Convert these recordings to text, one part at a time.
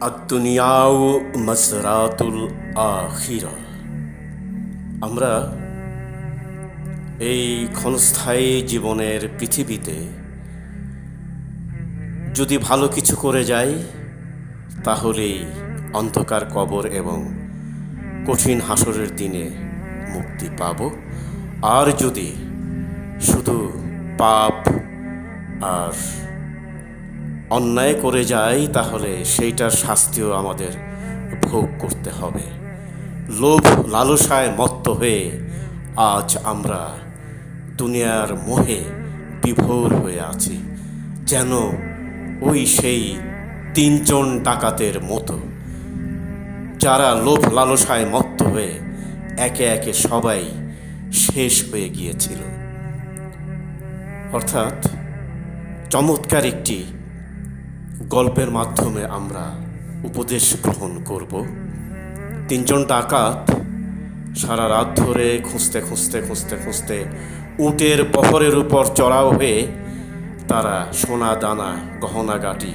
আদুনিয়াও মসরাতুল আখিরা। আমরা এই ক্ষণস্থায়ী জীবনের পৃথিবীতে যদি ভালো কিছু করে যাই, তাহলেই অন্ধকার কবর এবং কঠিন হাসরের দিনে মুক্তি পাব। আর যদি শুধু পাপ আর অন্যায় করে যাই তাহলে সেইটার শাস্তিও আমাদের ভোগ করতে হবে। লোভ লালসায় মত্ত হয়ে আজ আমরা দুনিয়ার মোহে বিভোর হয়ে আছি, যেন ওই সেই তিনজন ডাকাতের মতো, যারা লোভ লালসায় মত্ত হয়ে একে একে সবাই শেষ হয়ে গিয়েছিল। অর্থাৎ চমৎকার একটি গল্পের মাধ্যমে আমরা উপদেশ গ্রহণ করব। তিনজন ডাকাত সারা রাত ধরে খুঁজতে খুঁজতে খুঁজতে খুঁজতে উটের বহরের উপর চড়াও হয়ে তারা সোনা, দানা গহনাগাটি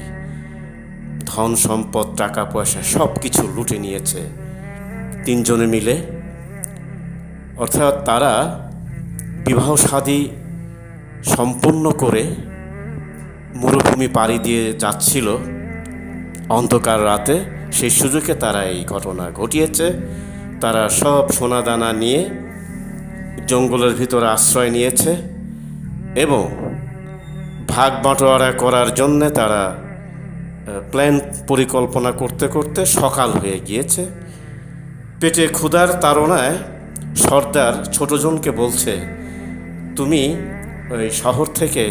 ধন সম্পদ, টাকা, পয়সা সব কিছু লুটে নিয়েছে তিনজনে মিলে। অর্থাৎ তারা বিবাহ শাদী সম্পূর্ণ করে মরুভূমি পাড়ি দিয়ে যাচ্ছিল। অন্ধকার রাতে সেই সুযোগে তারা এই ঘটনা ঘটিয়েছে। তারা সব সোনাদানা নিয়ে জঙ্গলের ভিতরে আশ্রয় নিয়েছে এবং ভাগ বাটোয়ারা করার জন্যে তারা প্ল্যান পরিকল্পনা করতে করতে সকাল হয়ে গিয়েছে। পেটে ক্ষুধার তাড়নায় সর্দার ছোটজনকে বলছে, তুমি ওই শহর থেকে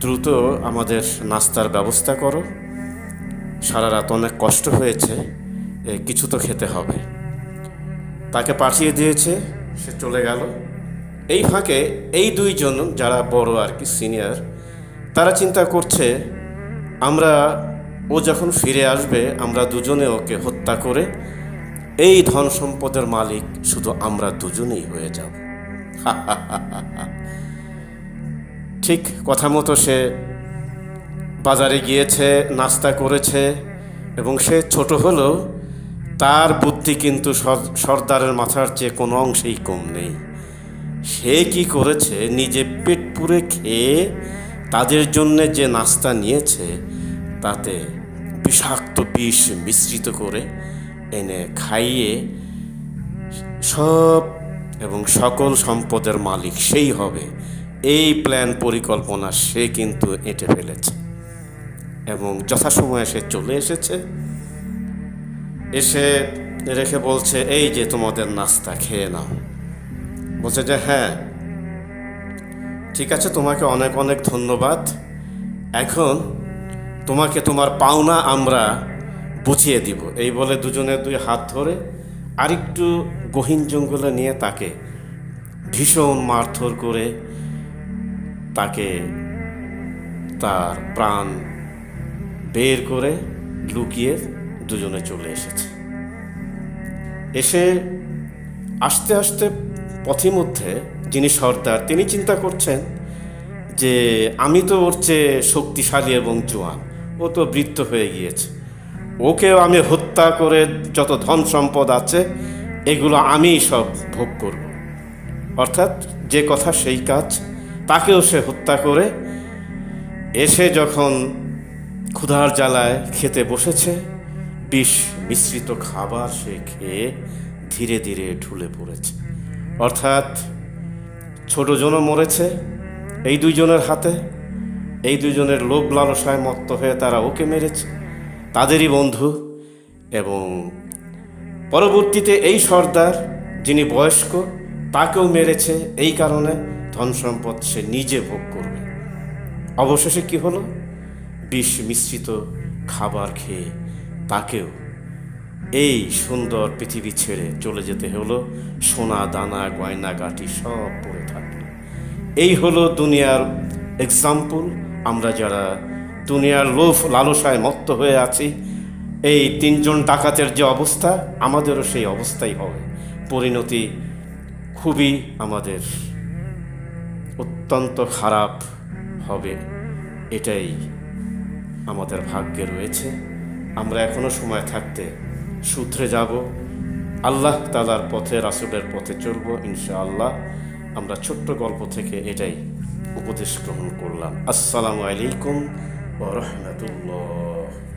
দ্রুত আমাদের নাস্তার ব্যবস্থা করো। সারা রাত অনেক কষ্ট হয়েছে কিছু তো খেতে হবে। তাকে পাঠিয়ে দিয়েছে, সে চলে গেল। এই ফাঁকে এই দুইজন যারা বড় আর কি সিনিয়র, তারা চিন্তা করছে, আমরা, ও যখন ফিরে আসবে, আমরা দুজনে ওকে হত্যা করে, এই ধন সম্পদের মালিক শুধু আমরা দুজনেই হয়ে যাব। ঠিক কথা মতো সে বাজারে গিয়েছে, নাস্তা করেছে এবং সে ছোট হলেও তার বুদ্ধি কিন্তু সর- সর্দারের মাথার চেয়ে কোনো অংশেই কম নেই। সে কি করেছে? নিজে পেট পুরে খেয়ে তাদের জন্যে যে নাস্তা নিয়েছে, তাতে বিষাক্ত বিষ মিশ্রিত করে এনে খাইয়ে সব এবং সকল সম্পদের মালিক সেই হবে। এই প্ল্যান পরিকল্পনা সে কিন্তু এঁটে ফেলেছে। এবং যথাসময়ে সে চলে এসেছে। এসে রেখে বলছে, এই যে তোমাদের নাস্তা, খেয়ে নাও। বলছে যে হ্যাঁ ঠিক আছে, তোমাকে অনেক অনেক ধন্যবাদ। এখন তোমাকে তোমার পাওনা আমরা বুঝিয়ে দিব। এই বলে দুজনে দুই হাত ধরে আরেকটু গহীন জঙ্গলে নিয়ে তাকে ভীষণ মারধর করে তাকে তার প্রাণ বের করে লুকিয়ে দুজনে চলে এসেছে। এসে আস্তে আস্তে পথে মধ্যে যিনি সর্দার, তিনি চিন্তা করছেন যে আমি তো ওর চেয়ে শক্তিশালী এবং জোয়ান, ও তো বৃত্ত হয়ে গিয়েছে। ওকেও আমি হত্যা করে যত ধন সম্পদ আছে, এগুলো আমিই সব ভোগ করব। অর্থাৎ যে কথা সেই কাজ তাকেও সে হত্যা করে। এসে যখন ক্ষুধার জ্বালায় খেতে বসেছে, বিষ মিশ্রিত খাবার সে খেয়ে ধীরে ধীরে ঢুলে পড়েছে। অর্থাৎ ছোটজনও মরেছে এই দুইজনের হাতে। এই দুইজনের লোভ লালসায় মত্ত হয়ে তারা ওকে মেরেছে, তাদেরই বন্ধু এবং পরবর্তীতে এই সর্দার যিনি বয়স্ক, তাকেও মেরেছে এই কারণে ধন সম্পদ সে নিজে ভোগ করবে। অবশেষে কি হলো? বিষ মিশ্রিত খাবার খেয়ে তাকেও এই সুন্দর পৃথিবী ছেড়ে চলে যেতে হলো। সোনা, দানা, গয়না, গাটি সব পড়ে থাকল। এই হলো দুনিয়ার এক্সাম্পল আমরা যারা দুনিয়ার লোভ লালসায় মত্ত হয়ে আছি, এই তিনজন ডাকাতের যে অবস্থা, আমাদেরও সেই অবস্থাই হবে। পরিণতি খুবই আমাদের অত্যন্ত খারাপ হবে। এটাই আমাদের ভাগ্যে রয়েছে। আমরা এখনও সময় থাকতে সূত্রে যাব। আল্লাহ তালার পথে, রাসুলের পথে চলবো ইনশাআল্লাহ। আমরা ছোট্ট গল্প থেকে এটাই উপদেশ গ্রহণ করলাম। আসসালামু আলাইকুম ও রহমতুল্লাহ।